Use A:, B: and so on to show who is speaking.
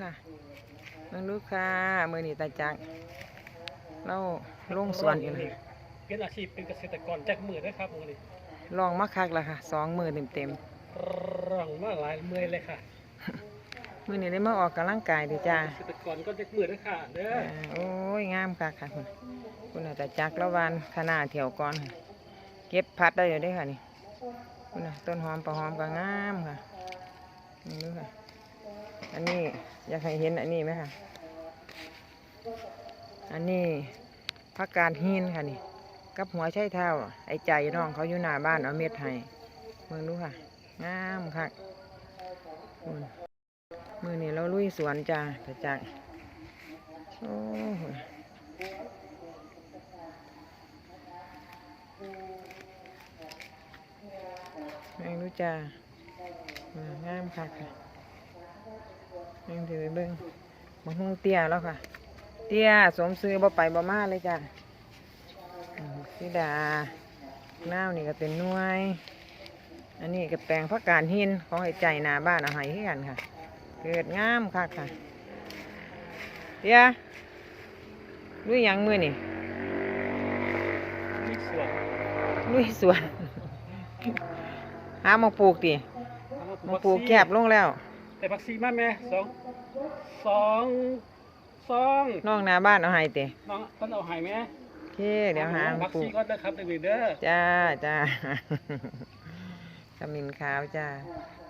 A: ค่ะเบิ่งดูค่ะมือนี่ตาจักเราลงสวนกันเลย
B: เป็นอาชีพเป็นเกษตรกรจากมือด้วยครับมือนี้
A: ลองมาคักแล้วค่ะสองมือเต็มเต็ม
B: ร่องมาหลายเมื่อยเลยค่ะ
A: ๆมือนี่ได้มาออกกำลังกายเดีจ้า
B: เกษตรกรก็จากมือด้วยค่ะเด้อ
A: อ่าโอ้ยงามค่ะค่ะคุณคุณอาตาจักแล้ววานขนาดเถี่ยวก่อนค่ะเก็บพัดได้อยู่เด้อค่ะนี่คุณน่ะต้นหอมปลาหอมก็งามค่ะนี่ดูค่ะ อันนี้อยากให้เห็นอันนี้ไหมคะ อันนี้ผักกาดหินค่ะนี่ กับหัวไชเท้า ไอ้ใจน้องเขาอยู่หน้าบ้านเอาเม็ดให้เมืองดูค่ะ งามค่ะมือนี่เราลุยสวนจ้าแต่จักโอ้โหแมงดูจ้าอ่างามค่ะ ค่ะแมงถือเบิ้งมาหูเตี้ยแล้วค่ะ เตี้ยสวมซื้อบ่ไปบ่มาเลยจ้าอืมสีดาหน้าวนี่ก็เป็นหน่วย อันนี้ก็แปลงพักการหินของไอ้ใจหนาบ้านเอาให้ให้กันค่ะ เกิดงามค่ะค่ะเดี๋ยวลุยหยังมือนี่
B: มีสวน
A: ลุยสวน หามาปลูกติมาปลูกแคบลงแล้ว
B: แต่ผักซีมาแม่สองสองสอง
A: น้องหนาบ้านเอาให้ติ
B: น้องต้นเอาใหายไหม
A: โอเคเดี๋ยวหามา
B: ผัก
A: ปลู
B: ซี
A: ก
B: ก็เด้อครับเด็กๆเด้อ
A: จ้าจ้า ขมิ้นขาวจ้า
B: ผ